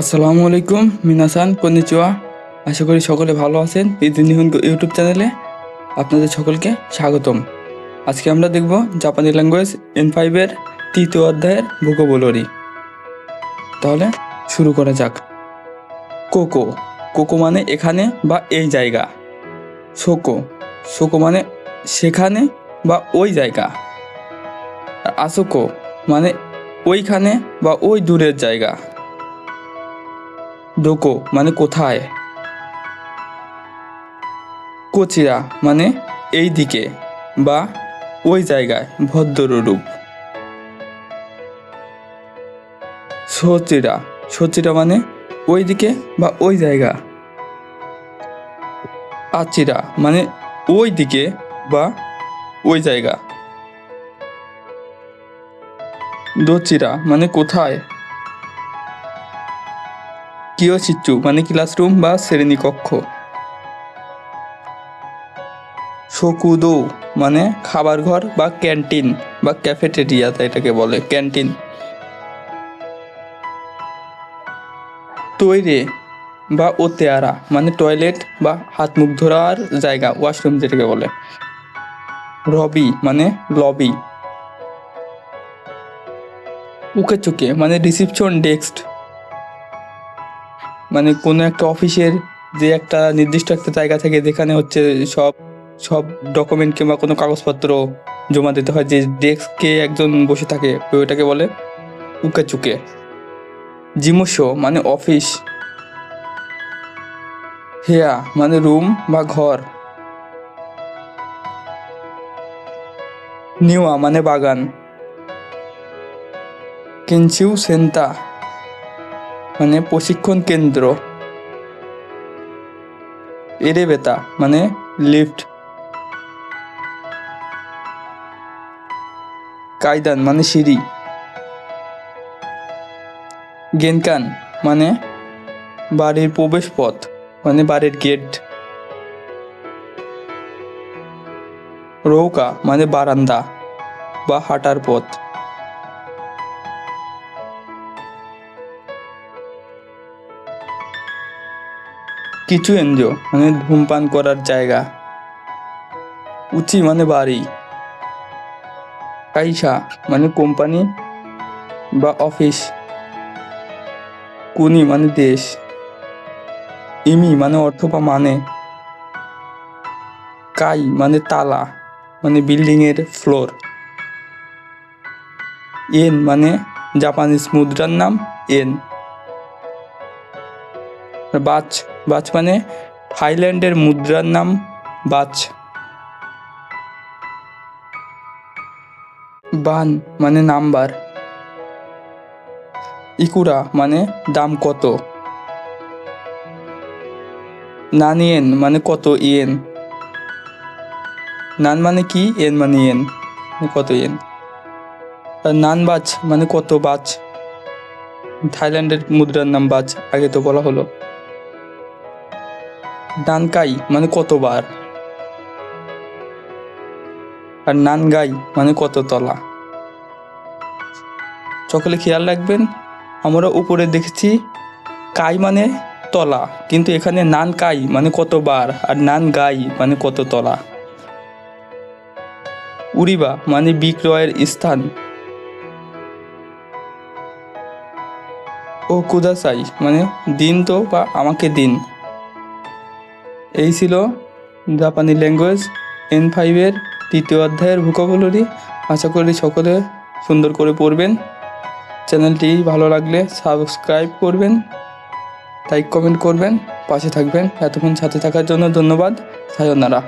আসসালামু আলাইকুম, মিনাসান কনিচুয়া আশা করি সকলে ভালো আছেন। ইদি নিহুন ইউটিউব চ্যানেলে আপনাদের সকলকে স্বাগতম। আজকে আমরা দেখব জাপানি ল্যাঙ্গুয়েজ এন ফাইভের তৃতীয় অধ্যায়ের ভূগোবলরি তাহলে শুরু করা যাক। কোকো। কোকো মানে এখানে বা এই জায়গা। শোকো শোকো মানে সেখানে বা ওই জায়গা। আসোকো মানে ওইখানে বা ওই দূরের জায়গা। দোকো মানে কোথায়? কোচিরা মানে এই দিকে বা ওই জায়গায়, ভদ্ররূপ। সচিরা সচিরা মানে ওই দিকে বা ওই জায়গা? আচিরা মানে ওই দিকে বা ওই জায়গা? দোচিরা মানে কোথায়? কিয়োচিচু মানে ক্লাসরুম বা শ্রেণীকক্ষ শকুদো মানে খাবার ঘর বা ক্যান্টিন বা ক্যাফেটেরিয়া এটাকে বলে, ক্যান্টিন। তৈরে বা ওতেয়ারা মানে টয়লেট বা হাত মুখ ধরার জায়গা, ওয়াশরুম যেটাকে বলে। রবি মানে লবি। উকে চুকে মানে রিসিপশন ডেস্ক। মানে কোনো একটা অফিসের যে একটা নির্দিষ্ট একটা জায়গা থেকে, যেখানে হচ্ছে সব সব ডকুমেন্ট কিংবা কোনো কাগজপত্র জমা দিতে হয়, যে ডেস্কে একজন বসে থাকে ওইটাকে বলে উকে চুকে। জিমুশো মানে অফিস। হেয়া মানে রুম বা ঘর। নিওয়া মানে বাগান। কেনচিউ সেন্তা। মানে প্রশিক্ষণ কেন্দ্র। এরেবেতা মানে লিফট। কায়দান মানে সিঁড়ি। গেনকান মানে বাড়ির প্রবেশ পথ মানে বাড়ির গেট। রৌকা মানে বারান্দা বা হাঁটার পথ। কিছু এনজিও মানে ধূমপান করার জায়গা। উচি মানে বাড়ি। কাইসা মানে কোম্পানি বা অফিস। কুনি মানে দেশ। ইমি মানে অর্থ বা মানে। কাই মানে তালা মানে বিল্ডিং এর ফ্লোর। এন মানে জাপানিজ মুদ্রার নাম, এন। বাচ বাচ মানে থাইল্যান্ডের মুদ্রার নাম বাচ বান মানে নাম্বার। ইকুরা মানে দাম কত। নান নানিয়েন মানে কত ইয়েন। নান মানে কি? এন মানে ইয়েন। মানে কত ইয়েন। নান বাচ মানে কত বাচ থাইল্যান্ডের মুদ্রার নাম বাচ আগে তো বলা হলো। ডানকাই মানে কতবার? আর নানগাই মানে কত তলা সকলে খেয়াল রাখবেন, আমরা উপরে দেখেছি, কাই মানে তলা, কিন্তু এখানে নান কাই মানে কতবার আর নান গাই মানে কত তলা উড়িবা মানে বিক্রয়ের স্থান। ও কুদাসাই মানে দিন তো বা আমাকে দিন। এই ছিল জাপানি ল্যাঙ্গুয়েজ এন ফাইভের তৃতীয় অধ্যায়ের ভূকবলরি আশা করি সকলে সুন্দর করে পড়বেন। চ্যানেলটি ভালো লাগলে সাবস্ক্রাইব করবেন লাইক কমেন্ট করবেন, পাশে থাকবেন। এতক্ষণ সাথে থাকার জন্য ধন্যবাদ। সায়নারা